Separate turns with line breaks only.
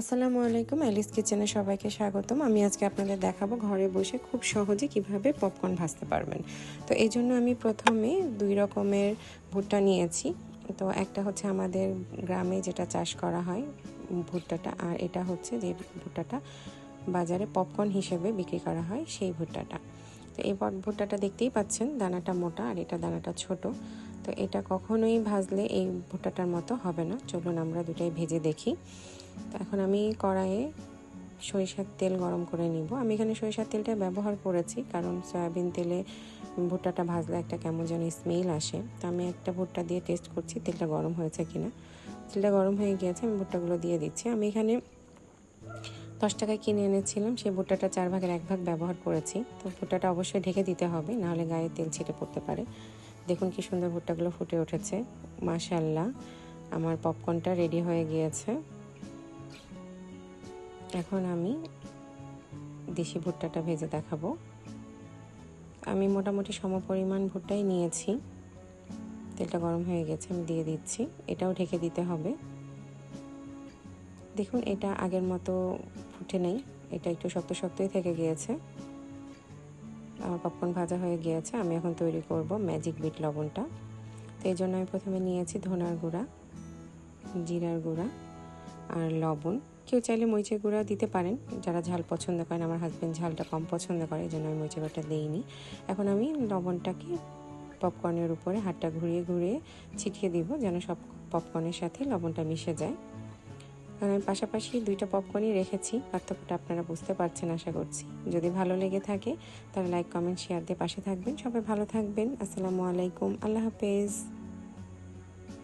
আসসালামু আলাইকুম অ্যালিস কিচেনে সবাইকে স্বাগতম। আমি আজকে আপনাদের দেখাবো ঘরে বসে খুব সহজে কীভাবে পপকর্ন ভাজতে পারবেন। তো এই জন্য আমি প্রথমে দুই রকমের ভুট্টা নিয়েছি। তো একটা হচ্ছে আমাদের গ্রামে যেটা চাষ করা হয় ভুট্টাটা, আর এটা হচ্ছে যে ভুট্টাটা বাজারে পপকর্ন হিসেবে বিক্রি করা হয় সেই ভুট্টাটা। তো এই ভুট্টাটা দেখতেই পাচ্ছেন, দানাটা মোটা আর এটা দানাটা ছোট। তো এটা কখনোই ভাজলে এই ভুট্টাটার মতো হবে না। চলুন আমরা দুটাই ভেজে দেখি। তো এখন আমি কড়াইয়ে সরিষার তেল গরম করে নিব। আমি এখানে সরিষার তেলটা ব্যবহার করেছি, কারণ সয়াবিন তেলে ভুট্টাটা ভাজলে একটা কেমন যেন স্মেল আসে। তো আমি একটা ভুট্টা দিয়ে টেস্ট করছি, তেলটা গরম হয়েছে কিনা। তেলটা গরম হয়ে গিয়েছে, আমি ভুট্টাগুলো দিয়ে দিচ্ছি। আমি এখানে দশ টাকায় কিনে এনেছিলাম, সেই ভুট্টাটা চার ভাগের এক ভাগ ব্যবহার করেছি। তো ভুট্টাটা অবশ্যই ঢেকে দিতে হবে, নাহলে গায়ে তেল ছিটে পড়তে পারে। দেখুন কি সুন্দর ভুট্টাগুলো ফুটে উঠেছে। মাশাল্লাহ আমার পপকর্নটা রেডি হয়ে গিয়েছে। এখন আমি দেশি ভুট্টাটা ভেজে দেখাবো। আমি মোটামুটি সমপরিমাণ ভুট্টাই নিয়েছি। তেলটা গরম হয়ে গেছে, আমি দিয়ে দিচ্ছি। এটাও ঢেকে দিতে হবে। দেখুন, এটা আগের মতো ফুটে নেই। এটা একটু শক্ত শক্তই থেকে গিয়েছে। আমার পপকর্ন ভাজা হয়ে গিয়েছে, আমি এখন তৈরি করব ম্যাজিক বিট লবণটা। তো এই জন্য আমি প্রথমে নিয়েছি ধনার গুঁড়া, জিরার গুঁড়া আর লবণ। কেউ চাইলে মরিচের গুঁড়া দিতে পারেন, যারা ঝাল পছন্দ করেন, আমার হাজব্যান্ড ঝালটা কম পছন্দ করে, এই জন্য আমি মরিচের গুঁড়াটা দিইনি। এখন আমি লবণটাকে পপকর্নের উপরে হাতটা ঘুরিয়ে ঘুরিয়ে ছিটিয়ে দিব, যেন সব পপকর্নের সাথে লবণটা মিশে যায়। আমি পাশাপাশি দুইটা পপকর্নই রেখেছি, পার্থক্যটা আপনারা বুঝতে পারছেন আশা করছি। যদি ভালো লেগে থাকে, তাহলে লাইক কমেন্ট শেয়ার দিয়ে পাশে থাকবেন। সবাই ভালো থাকবেন। আসসালামু আলাইকুম। আল্লাহ হাফেজ।